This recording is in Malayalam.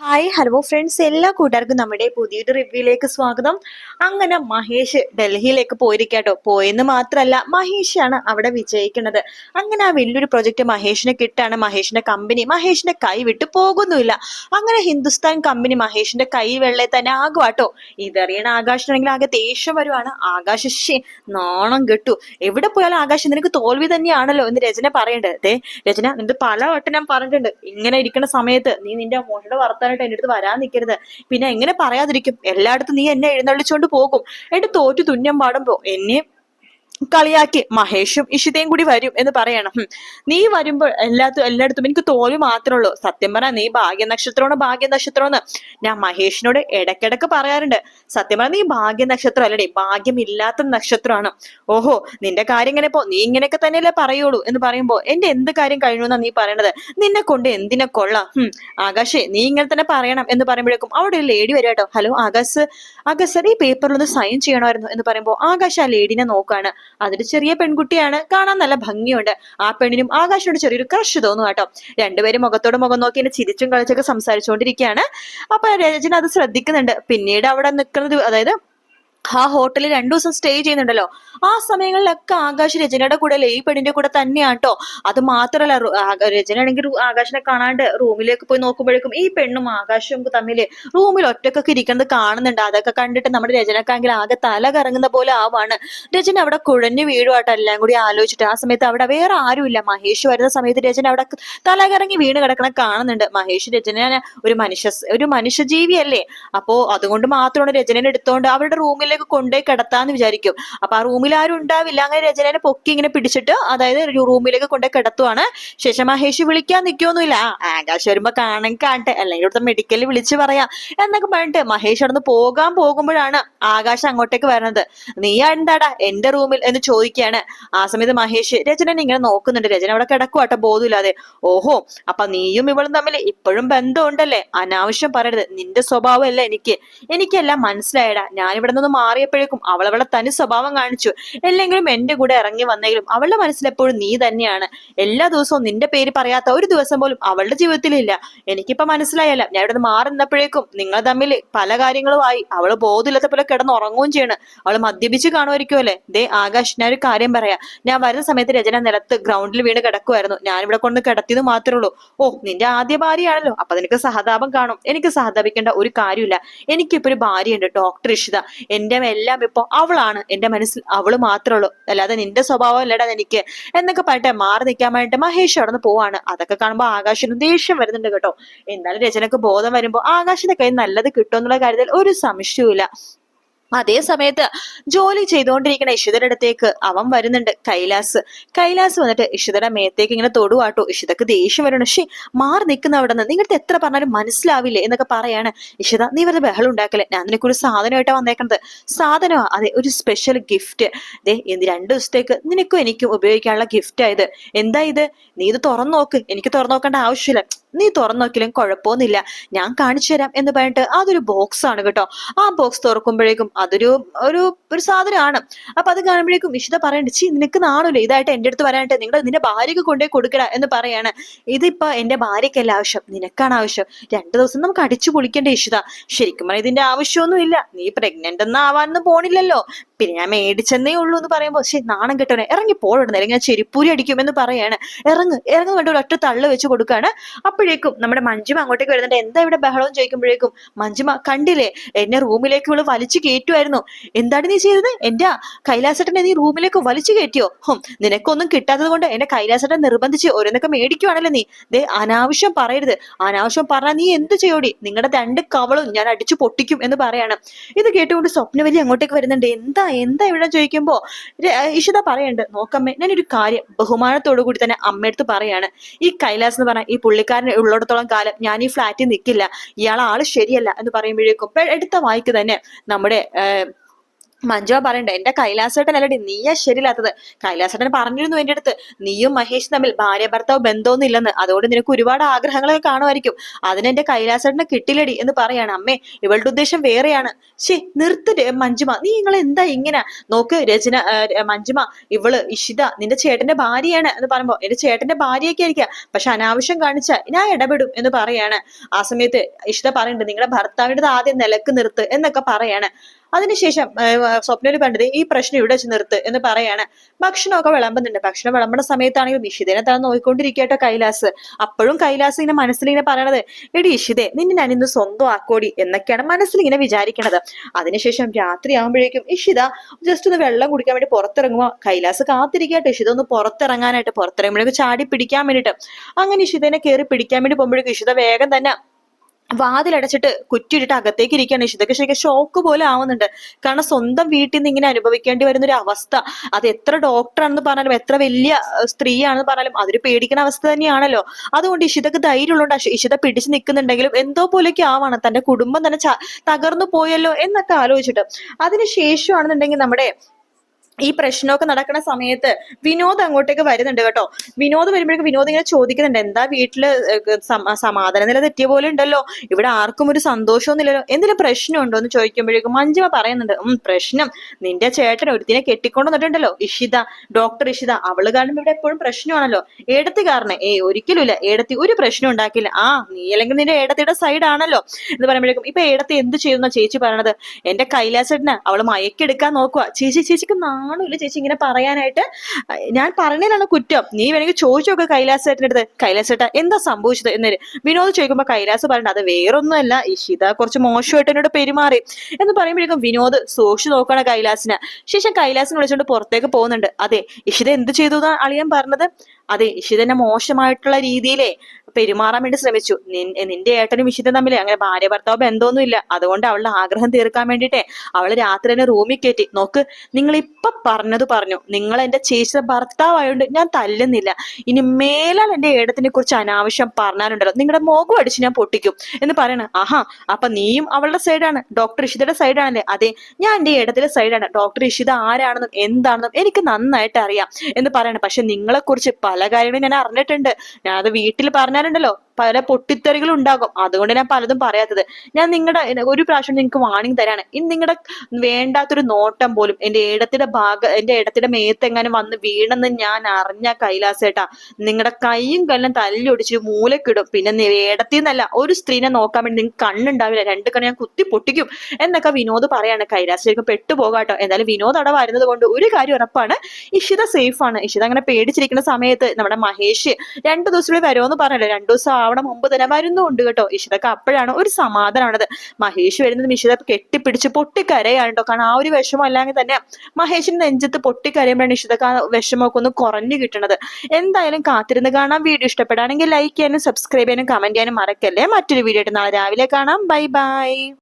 ഹായ് ഹലോ ഫ്രണ്ട്സ് എല്ലാ കൂട്ടുകാർക്കും നമ്മുടെ പുതിയൊരു റിവ്യൂയിലേക്ക് സ്വാഗതം. അങ്ങനെ മഹേഷ് ഡൽഹിയിലേക്ക് പോയിരിക്കാട്ടോ പോയെന്ന് മാത്രമല്ല മഹേഷാണ് അവിടെ വിജയിക്കുന്നത്. അങ്ങനെ ആ വലിയൊരു പ്രൊജക്റ്റ് മഹേഷിനെ കിട്ടാണ്. മഹേഷിന്റെ കമ്പനി മഹേഷിന്റെ കൈ വിട്ടു പോകുന്നുമില്ല. അങ്ങനെ ഹിന്ദുസ്ഥാൻ കമ്പനി മഹേഷിന്റെ കൈ വെള്ളേ തന്നെ ആകുവാട്ടോ ഇതറിയണ ആകാശിനാണെങ്കിൽ ആകെ ദേഷ്യം വരുവാണ്. ആകാശ ശ്ശേ, നാണം കെട്ടു. എവിടെ പോയാലും ആകാശ നിനക്ക് തോൽവി തന്നെയാണല്ലോ എന്ന് രചന പറയേണ്ടത് രചന നിന്റെ പല വട്ടം ഞാൻ പറഞ്ഞിട്ടുണ്ട്. ഇങ്ങനെ ഇരിക്കുന്ന സമയത്ത് നീ നിന്റെ മോശയുടെ വർത്താനായിട്ട് എന്റെ അടുത്ത് വരാൻ നിൽക്കരുത് പിന്നെ എങ്ങനെ പറയാതിരിക്കും? എല്ലായിടത്തും നീ എന്നെ എഴുന്നള്ളിച്ചോണ്ട് പോകും. എന്റെ തോറ്റു തുന്നം പാടുമ്പോ എന്നെ കളിയാക്കി മഹേഷും ഇഷിതയും കൂടി വരും എന്ന് പറയണം. നീ വരുമ്പോൾ എല്ലാത്തും എല്ലായിടത്തും എനിക്ക് തോൽവി മാത്രമേ ഉള്ളൂ. സത്യം പറ നീ ഭാഗ്യ നക്ഷത്രമാണ് ഭാഗ്യ നക്ഷത്രമെന്ന് ഞാൻ മഹേഷിനോട് ഇടക്കിടക്ക് പറയാറുണ്ട്. സത്യം പറഞ്ഞ നീ ഭാഗ്യ നക്ഷത്രം അല്ലടേ ഭാഗ്യമില്ലാത്ത നക്ഷത്രമാണ്. ഓഹോ നിന്റെ കാര്യം ഇങ്ങനെ പോ നീ ഇങ്ങനെയൊക്കെ തന്നെയല്ലേ പറയുള്ളൂ എന്ന് പറയുമ്പോ എന്റെ എന്ത് കാര്യം കഴിഞ്ഞു നീ പറയണത്? നിന്നെ കൊണ്ട് എന്തിനെ കൊള്ളാം? ഹും. ആകാശേ നീ ഇങ്ങനെ തന്നെ പറയണം എന്ന് പറയുമ്പോഴേക്കും അവിടെ ഒരു ലേഡി വരാട്ടോ. ഹലോ ആകാശ്. ആകാശ് ഈ പേപ്പറിൽ ഒന്ന് സൈൻ ചെയ്യണമായിരുന്നു എന്ന് പറയുമ്പോൾ ആകാശ് ആ ലേഡിനെ നോക്കാണ്. അതൊരു ചെറിയ പെൺകുട്ടിയാണ്. കാണാൻ നല്ല ഭംഗിയുണ്ട്. ആ പെണ്ണിനും ആകാശിനോട് ചെറിയൊരു ക്രഷ് തോന്നുന്നു കേട്ടോ. രണ്ടുപേരും മുഖത്തോട് മുഖം നോക്കി എന്നെ ചിരിച്ചും കളിച്ചൊക്കെ സംസാരിച്ചുകൊണ്ടിരിക്കുകയാണ്. അപ്പൊ രജന അത് ശ്രദ്ധിക്കുന്നുണ്ട്. പിന്നീട് അവിടെ നിൽക്കുന്നത് അതായത് ആ ഹോട്ടലിൽ രണ്ടു ദിവസം സ്റ്റേ ചെയ്യുന്നുണ്ടല്ലോ. ആ സമയങ്ങളിലൊക്കെ ആകാശ് രചനയുടെ കൂടെ പെണ്ണിന്റെ കൂടെ തന്നെയാട്ടോ. അത് ആക- രചന ആണെങ്കിൽ ആകാശിനെ കാണാണ്ട് റൂമിലേക്ക് പോയി നോക്കുമ്പോഴേക്കും ഈ പെണ്ണും ആകാശവും തമ്മിൽ റൂമിൽ ഒറ്റക്കൊക്കെ ഇരിക്കുന്നത് കാണുന്നുണ്ട്. അതൊക്കെ കണ്ടിട്ട് നമ്മുടെ രചനക്കാണെങ്കിൽ ആകെ തല കറങ്ങുന്ന പോലെ ആവാണ്. രചന അവിടെ കുഴഞ്ഞു വീഴുമായിട്ട് എല്ലാം കൂടി ആലോചിച്ചിട്ട് ആ സമയത്ത് അവിടെ വേറെ ആരുമില്ല മഹേഷ് വരുന്ന സമയത്ത് രചന അവിടെ തല കറങ്ങി വീണ് കിടക്കണ കാണുന്നുണ്ട്. മഹേഷ് രചന ഒരു മനുഷ്യ ഒരു മനുഷ്യജീവിയല്ലേ? അപ്പോ അതുകൊണ്ട് മാത്രമാണ് രചനനെ എടുത്തോണ്ട് അവരുടെ റൂമിലേക്ക് കൊണ്ടുപോയി കിടത്താന്ന് വിചാരിക്കും. അപ്പൊ ആ റൂമിൽ ആരും ഉണ്ടാവില്ല. അങ്ങനെ രചനനെ പൊക്കി ഇങ്ങനെ പിടിച്ചിട്ട് അതായത് റൂമിലേക്ക് കൊണ്ടുപോയി കിടത്തുവാണ്. ശേഷം മഹേഷ് വിളിക്കാൻ നിൽക്കുമൊന്നുമില്ല ആകാശ് വരുമ്പോ കാണാൻ കാണട്ടെ. അല്ലെങ്കിൽ ഇവിടുത്തെ മെഡിക്കലിൽ വിളിച്ച് പറയാം എന്നൊക്കെ പറഞ്ഞിട്ട് മഹേഷ് അവിടെ നിന്ന് പോകാൻ പോകുമ്പോഴാണ് ആകാശ് അങ്ങോട്ടേക്ക് വരുന്നത്. നീ എന്താടാ എന്റെ റൂമിൽ എന്ന് ചോദിക്കുകയാണ്. ആ സമയത്ത് മഹേഷ് രചനനെ ഇങ്ങനെ നോക്കുന്നുണ്ട്. രചന അവിടെ കിടക്കുവാട്ടോ ബോധമില്ലാതെ. ഓഹോ അപ്പൊ നീയും ഇവളും തമ്മിൽ ഇപ്പോഴും ബന്ധമുണ്ടല്ലേ? അനാവശ്യം പറയരുത്. നിന്റെ സ്വഭാവമല്ല എനിക്ക്? എനിക്കെല്ലാം മനസ്സിലായടാ. ഞാൻ ഇവിടെ നിന്ന് മാറിയപ്പോഴേക്കും അവൾ അവളെ തനി സ്വഭാവം കാണിച്ചു. എല്ലെങ്കിലും എന്റെ കൂടെ ഇറങ്ങി വന്നെങ്കിലും അവളുടെ മനസ്സിലെപ്പോഴും നീ തന്നെയാണ്. എല്ലാ ദിവസവും നിന്റെ പേര് പറയാത്ത ഒരു ദിവസം പോലും അവളുടെ ജീവിതത്തിലില്ല. എനിക്കിപ്പോ മനസ്സിലായല്ല. ഞാൻ ഇവിടെ മാറി നിന്നപ്പോഴേക്കും നിങ്ങൾ തമ്മിൽ പല കാര്യങ്ങളുമായി അവൾ ബോധമില്ലാത്ത പോലെ കിടന്ന് ഉറങ്ങുകയും ചെയ്യണ്. അവൾ മദ്യപിച്ച് കാണുമായിരിക്കും അല്ലേ? ദേ ആകാശ് ഞാൻ ഒരു കാര്യം പറയാം. ഞാൻ വരുന്ന സമയത്ത് രചന നിലത്ത് ഗ്രൗണ്ടിൽ വീണ് കിടക്കുമായിരുന്നു ഞാൻ ഇവിടെ കൊണ്ട് കിടത്തിയത് മാത്രമേ ഉള്ളൂ. ഓ നിന്റെ ആദ്യ ഭാര്യയാണല്ലോ. അപ്പൊ നിനക്ക് സഹതാപം കാണും. എനിക്ക് സഹതാപിക്കേണ്ട ഒരു കാര്യമില്ല. എനിക്കിപ്പോ ഒരു ഭാര്യയുണ്ട് ഡോക്ടർ ഇഷിത. എന്റെ എല്ലാം ഇപ്പൊ അവളാണ്. എന്റെ മനസ്സിൽ അവൾ മാത്രമേ ഉള്ളൂ അല്ലാതെ നിന്റെ സ്വഭാവം അല്ലടാ എനിക്ക് എന്നൊക്കെ പറഞ്ഞിട്ട് മാറി നിൽക്കാൻ വേണ്ടിട്ട് മഹേഷ് അവിടെ നിന്ന് പോവാണ്. അതൊക്കെ കാണുമ്പോൾ ആകാശിന് ദേഷ്യം വരുന്നുണ്ട് കേട്ടോ. എന്നാലും രചനക്ക് ബോധം വരുമ്പോൾ ആകാശിന്റെ കയ്യിൽ നല്ലത് കിട്ടും എന്നുള്ള കാര്യത്തിൽ ഒരു സംശയവുമില്ല. അതേ സമയത്ത് ജോലി ചെയ്തുകൊണ്ടിരിക്കുന്ന ഇഷിതയുടെ അടുത്തേക്ക് അവൻ വരുന്നുണ്ട് കൈലാസ്. കൈലാസ് വന്നിട്ട് ഇഷിതയുടെ മേത്തേക്ക് ഇങ്ങനെ തൊടുവാട്ടോ. ഇഷിതക്ക് ദേഷ്യം വരണം. ഷേ മാറി നിൽക്കുന്ന അവിടെ നിന്ന് നിങ്ങൾക്ക് എത്ര പറഞ്ഞാലും മനസ്സിലാവില്ലേ എന്നൊക്കെ പറയാണ്. ഇഷിത നീ വെറുതെ ബഹളം ഉണ്ടാക്കല്ലേ? ഞാൻ നിനക്ക് ഒരു സാധനമായിട്ടാ വന്നേക്കുന്നത് സാധനമാ അതെ ഒരു സ്പെഷ്യൽ ഗിഫ്റ്റ് ദേ ഇന്ന് രണ്ടു ദിവസത്തേക്ക് നിനക്കും എനിക്കും ഉപയോഗിക്കാനുള്ള ഗിഫ്റ്റ് ആയത് എന്താ ഇത്? നീ ഇത് തുറന്നു നോക്ക്. എനിക്ക് തുറന്നു നോക്കേണ്ട ആവശ്യമില്ല. നീ തുറന്നു നോക്കിയാലും കുഴപ്പമൊന്നുമില്ല. ഞാൻ കാണിച്ചു തരാം എന്ന് പറഞ്ഞിട്ട് അതൊരു ബോക്സ് ആണ് കേട്ടോ. ആ ബോക്സ് തുറക്കുമ്പോഴേക്കും അതൊരു ഒരു ഒരു സാധനമാണ്. അപ്പൊ അത് കാണുമ്പോഴേക്കും വിശുദ്ധ പറയണ്ട ചീ നിനക്ക് നാണല്ലോ ഇതായിട്ട് എന്റെ അടുത്ത് വരാനായിട്ട്? നിങ്ങൾ നിന്റെ ഭാര്യക്ക് കൊണ്ടുപോയി കൊടുക്കട എന്ന് പറയാണ്. ഇതിപ്പോ എന്റെ ഭാര്യയ്ക്കല്ല ആവശ്യം നിനക്കാണ് ആവശ്യം. രണ്ടു ദിവസം നമുക്ക് അടിച്ചു പൊളിക്കേണ്ട ഇഷിത ശരിക്കും പറഞ്ഞാൽ ഇതിന്റെ ആവശ്യമൊന്നും ഇല്ല. നീ പ്രഗ്നന്റ് ഒന്നും ആവാനൊന്നും പോണില്ലല്ലോ. പിന്നെ ഞാൻ മേടിച്ചെന്നേ ഉള്ളൂ എന്ന് പറയുമ്പോൾ ശരി നാണം കിട്ടണേ ഇറങ്ങി പോടുന്നത് അല്ലെങ്കിൽ ഞാൻ ചെരിപ്പൂരി അടിക്കും എന്ന് പറയാണ്. ഇറങ്ങ് ഇറങ്ങ് വേണ്ട ഒറ്റ തള്ളു വെച്ച് കൊടുക്കാണ്. അപ്പോഴേക്കും നമ്മുടെ മഞ്ജുമ അങ്ങോട്ടേക്ക് വരുന്നുണ്ട്. എന്താ ഇവിടെ ബഹളം ചോദിക്കുമ്പോഴേക്കും മഞ്ജുമ കണ്ടില്ലേ? എന്നെ റൂമിലേക്ക് ഇവൾ വലിച്ചു കയറ്റുമായിരുന്നു എന്താണ് നീ ചെയ്തത്? എന്റെ കൈലാസട്ടനെ നീ റൂമിലേക്ക് വലിച്ചു കയറ്റിയോ? ഹും നിനക്കൊന്നും കിട്ടാത്തത് കൊണ്ട് എന്നെ കൈലാസട്ടൻ നിർബന്ധിച്ച് ഓരോന്നൊക്കെ മേടിക്കുവാണല്ലോ നീ. ദേ അനാവശ്യം പറയരുത്. അനാവശ്യം പറഞ്ഞാൽ നീ എന്ത് ചെയ്യോടി? നിങ്ങളുടെ രണ്ട് കവളും ഞാൻ അടിച്ചു പൊട്ടിക്കും എന്ന് പറയാണ്. ഇത് കേട്ടുകൊണ്ട് സ്വപ്നവലി അങ്ങോട്ടേക്ക് വരുന്നുണ്ട്. എന്താ എന്താ ഇവിടെ ചോദിക്കുമ്പോ ഇഷിത പറയണ്ട്. നോക്കമ്മേ ഞാനൊരു കാര്യം ബഹുമാനത്തോടു കൂടി തന്നെ അമ്മയടുത്ത് പറയാണ്. ഈ കൈലാസ് എന്ന് പറഞ്ഞ ഈ പുള്ളിക്കാരൻ ഉള്ളിടത്തോളം കാലം ഞാൻ ഈ ഫ്ലാറ്റിൽ നിൽക്കില്ല ഇയാൾ ആൾ ശരിയല്ല എന്ന് പറയുമ്പോഴേക്കും എടുത്ത വായിക്ക് തന്നെ നമ്മുടെ 呃，മഞ്ജുവ പറയണ്ട എന്റെ കൈലാസേട്ടൻ അല്ലടി നീയാ ശരിയില്ലാത്തത്. കൈലാസേട്ടൻ പറഞ്ഞിരുന്നു എന്റെ അടുത്ത് നീയും മഹേഷ് തമ്മിൽ ഭാര്യ ഭർത്താവ് ബന്ധമൊന്നും ഇല്ലെന്ന് അതുകൊണ്ട് നിനക്ക് ഒരുപാട് ആഗ്രഹങ്ങളൊക്കെ കാണുമായിരിക്കും. അതിന് എന്റെ കൈലാസേട്ടനെ കിട്ടില്ലടി എന്ന് പറയാണ്. അമ്മേ ഇവളുടെ ഉദ്ദേശം വേറെയാണ്. ശേ നിർത്ത് മഞ്ജുമ നീ നിങ്ങൾ എന്താ ഇങ്ങനെ? നോക്ക് രചന മഞ്ജുമ ഇവൾ ഇഷിത നിന്റെ ചേട്ടന്റെ ഭാര്യയാണ് എന്ന് പറയുമ്പോ എന്റെ ചേട്ടന്റെ ഭാര്യയൊക്കെ ആയിരിക്കാം. പക്ഷെ അനാവശ്യം കാണിച്ച ഞാൻ ഇടപെടും എന്ന് പറയാണ്. ആ സമയത്ത് ഇഷിത പറയുന്നുണ്ട് നിങ്ങളുടെ ഭർത്താവിന്റെ ആദ്യം നിലയ്ക്ക് നിർത്ത് എന്നൊക്കെ പറയാണ്. അതിനുശേഷം സ്വപ്നയിൽ കണ്ടത് ഈ പ്രശ്നം ഇവിടെ വെച്ച് നിർത്ത് എന്ന് പറയാണ്. ഭക്ഷണമൊക്കെ വിളമ്പുന്നുണ്ട്. ഭക്ഷണം വിളമ്പുന്ന സമയത്താണെങ്കിൽ ഇഷിതനെ താൻ നോക്കിക്കൊണ്ടിരിക്കട്ടോ കൈലാസ്. അപ്പോഴും കൈലാസ് ഇങ്ങനെ മനസ്സിലിങ്ങനെ പറയണത് എടി ഇഷിതേ നിന്നെ ഞാൻ ഇന്ന് സ്വന്തം ആക്കോടി എന്നൊക്കെയാണ് മനസ്സിലിങ്ങനെ വിചാരിക്കണത്. അതിനുശേഷം രാത്രി ആകുമ്പോഴേക്കും ഇഷിത ജസ്റ്റ് ഒന്ന് വെള്ളം കുടിക്കാൻ വേണ്ടി പുറത്തിറങ്ങുമ്പോൾ കൈലാസ് കാത്തിരിക്കട്ടെ ഇഷിത ഒന്ന് പുറത്തിറങ്ങാനായിട്ട് പുറത്തിറങ്ങുമ്പോഴേക്കും ചാടി പിടിക്കാൻ വേണ്ടിയിട്ട്. അങ്ങനെ ഇഷിതനെ കയറി പിടിക്കാൻ വേണ്ടി പോകുമ്പോഴേക്കും ഇഷിത വേഗം തന്നെ വാതിലടച്ചിട്ട് കുറ്റിയിട്ടിട്ട് അകത്തേക്ക് ഇരിക്കുകയാണ് ഇഷിതയ്ക്ക് ശരിക്കും ഷോക്ക് പോലെ ആവുന്നുണ്ട്. കാരണം സ്വന്തം വീട്ടിൽ നിന്ന് ഇങ്ങനെ അനുഭവിക്കേണ്ടി വരുന്ന ഒരു അവസ്ഥ. അത് എത്ര ഡോക്ടറാണെന്ന് പറഞ്ഞാലും എത്ര വലിയ സ്ത്രീയാണെന്ന് പറഞ്ഞാലും അതൊരു പേടിക്കുന്ന അവസ്ഥ തന്നെയാണല്ലോ. അതുകൊണ്ട് ഇഷിതക്ക് ധൈര്യമുള്ളതുകൊണ്ട് ഇഷിത പിടിച്ചു നിൽക്കുന്നുണ്ടെങ്കിലും എന്തോ പോലെയൊക്കെ ആവാണ്. തന്റെ കുടുംബം തന്നെ തകർന്നു പോയല്ലോ എന്നൊക്കെ ആലോചിച്ചിട്ട്. അതിനുശേഷമാണെന്നുണ്ടെങ്കിൽ നമ്മുടെ ഈ പ്രശ്നമൊക്കെ നടക്കുന്ന സമയത്ത് വിനോദ് അങ്ങോട്ടേക്ക് വരുന്നുണ്ട് കേട്ടോ. വിനോദ് വരുമ്പോഴേക്കും വിനോദ് ഇങ്ങനെ ചോദിക്കുന്നുണ്ട്. എന്താ വീട്ടിൽ സമാധാന നില തെറ്റിയ പോലെ ഉണ്ടല്ലോ. ഇവിടെ ആർക്കും ഒരു സന്തോഷമൊന്നുമില്ലല്ലോ എന്തെങ്കിലും പ്രശ്നമുണ്ടോ എന്ന് ചോദിക്കുമ്പോഴേക്കും മഞ്ജുമ പറയുന്നുണ്ട്. ഉം പ്രശ്നം. നിന്റെ ചേട്ടൻ ഒരുത്തിനെ കെട്ടിക്കൊണ്ട് വന്നിട്ടുണ്ടല്ലോ. ഇഷിത ഡോക്ടർ ഇഷിത. അവൾ കാരണം ഇവിടെ എപ്പോഴും പ്രശ്നമാണല്ലോ. ഏടത്തി കാരണം ഏ ഒരിക്കലും ഇല്ല ഏടത്തി ഒരു പ്രശ്നം ഉണ്ടാക്കില്ല ആ നീ അല്ലെങ്കിൽ നിന്റെ ഏടത്തിയുടെ സൈഡ് ആണല്ലോ എന്ന് പറയുമ്പോഴേക്കും ഇപ്പൊ ഏടത്തി എന്ത് ചെയ്യുന്ന ചേച്ചി പറയണത്? എന്റെ കൈലാസേട്ടന് അവൾ മയക്കെടുക്കാൻ നോക്കുക ചേച്ചി ചേച്ചിക്ക് നാണമില്ല ചേച്ചി ഇങ്ങനെ പറയാനായിട്ട്. ഞാൻ പറഞ്ഞതിലാണ് കുറ്റം. നീ വേണമെങ്കിൽ ചോദിച്ചു നോക്ക് കൈലാസേട്ടന്റെ അടുത്ത്. കൈലാസേട്ട എന്താ സംഭവിച്ചത്? എന്നൊരു വിനോദ് ചോദിക്കുമ്പോൾ കൈലാസ് പറയണ്ട അത് വേറൊന്നുമല്ല. ഇഷിത കുറച്ച് മോശമായിട്ട് എന്നോട് പെരുമാറി. എന്ന് പറയുമ്പോഴേക്കും വിനോദ് സൂക്ഷിച്ചു നോക്കണ കൈലാസിന്. ശേഷം കൈലാസിനെ വിളിച്ചുകൊണ്ട് പുറത്തേക്ക് പോകുന്നുണ്ട്. അതെ ഇഷിത എന്ത് ചെയ്തു എന്നാ അളിയൻ പറഞ്ഞത്? അതെ ഇഷിതനെ മോശമായിട്ടുള്ള രീതിയിലേ പെരുമാറാൻ വേണ്ടി ശ്രമിച്ചു. നിന്റെ ഏട്ടനും ഇഷിത തമ്മിൽ അങ്ങനെ ഭാര്യ ഭർത്താവ് ബന്ധമൊന്നും ഇല്ല അതുകൊണ്ട് അവളുടെ ആഗ്രഹം തീർക്കാൻ വേണ്ടിയിട്ടേ അവൾ രാത്രി തന്നെ റൂമിൽ കയറ്റി. നോക്ക് നിങ്ങൾ ഇപ്പൊ പറഞ്ഞത് പറഞ്ഞു. നിങ്ങൾ എന്റെ ചേച്ചിയുടെ ഭർത്താവായോണ്ട് ഞാൻ തല്ലുന്നില്ല. ഇനി മേലാൽ എന്റെ ഏടത്തിനെ കുറിച്ച് അനാവശ്യം പറഞ്ഞാലുണ്ടല്ലോ നിങ്ങളുടെ മുഖം അടിച്ച് ഞാൻ പൊട്ടിക്കും എന്ന് പറയണ. ആഹാ അപ്പൊ നീയും അവളുടെ സൈഡാണ്. ഡോക്ടർ ഇഷിതയുടെ സൈഡാണല്ലേ? അതെ ഞാൻ എന്റെ ഏടത്തിന്റെ സൈഡാണ്. ഡോക്ടർ ഇഷിത ആരാണെന്നും എന്താണെന്നും എനിക്ക് നന്നായിട്ട് അറിയാം എന്ന് പറയണം. പക്ഷെ നിങ്ങളെ കുറിച്ച് പല കാര്യങ്ങളും ഞാൻ അറിഞ്ഞിട്ടുണ്ട്. ഞാൻ അത് വീട്ടിൽ പറഞ്ഞാലുണ്ടല്ലോ. പല പൊട്ടിത്തെറികളും ഉണ്ടാകും. അതുകൊണ്ട് ഞാൻ പലതും പറയാത്തത്. ഞാൻ നിങ്ങളുടെ ഒരു പ്രാവശ്യം നിങ്ങൾക്ക് വാണിംഗ് തരാണ്. ഇനി നിങ്ങളുടെ വേണ്ടാത്തൊരു നോട്ടം പോലും എന്റെ ഏടത്തിന്റെ ഭാഗ എന്റെ ഏടത്തിന്റെ മേത്തെങ്ങാനും വന്ന് വീണെന്ന് ഞാൻ അറിഞ്ഞ കൈലാസേട്ടാ നിങ്ങളുടെ കൈയും കല്ലും തല്ലൊടിച്ച് മൂലക്കിടും. പിന്നെ ഏടത്തിൽ നിന്നല്ല ഒരു സ്ത്രീനെ നോക്കാൻ വേണ്ടി നിങ്ങൾക്ക് കണ്ണുണ്ടാവില്ല. രണ്ട് കണ്ണ് ഞാൻ കുത്തി പൊട്ടിക്കും. എന്നൊക്കെ വിനോദ് പറയാണ്. കൈലാസേക്ക് പെട്ടുപോകാട്ടോ എന്തായാലും വിനോദ് അവിടെ വരുന്നത് കൊണ്ട് ഒരു കാര്യം ഉറപ്പാണ്. ഇഷിത സേഫ് ആണ്. ഇഷിത അങ്ങനെ പേടിച്ചിരിക്കുന്ന സമയത്ത് നമ്മുടെ മഹേഷ് രണ്ടു ദിവസം കൂടി വരുമെന്ന് പറഞ്ഞല്ലോ. രണ്ടു ദിവസം ആവണ മുമ്പ് തന്നെ വരുന്നുണ്ട് കേട്ടോ. ഇഷിതക്ക് അപ്പോഴാണ് ഒരു സമാധാനമാണത്. മഹേഷ് വരുന്നത് ഇഷിത കെട്ടിപ്പിടിച്ച് പൊട്ടിക്കരയാണ് കേട്ടോ കാരണം ആ ഒരു വിഷമം അല്ലെങ്കിൽ തന്നെ മഹേഷിന്റെ നെഞ്ചത്ത് പൊട്ടിക്കരയുമ്പോഴാണ് ഇഷിതക്ക് ആ വിഷമമൊക്കെ ഒന്ന് കുറഞ്ഞു കിട്ടണത്. എന്തായാലും കാത്തിരുന്ന് കാണാം. വീഡിയോ ഇഷ്ടപ്പെടുകയാണെങ്കിൽ ലൈക്ക് ചെയ്യാനും സബ്സ്ക്രൈബ് ചെയ്യാനും കമന്റ് ചെയ്യാനും മറക്കല്ലേ? മറ്റൊരു വീഡിയോ ആയിട്ട് നാളെ രാവിലെ കാണാം. Bye bye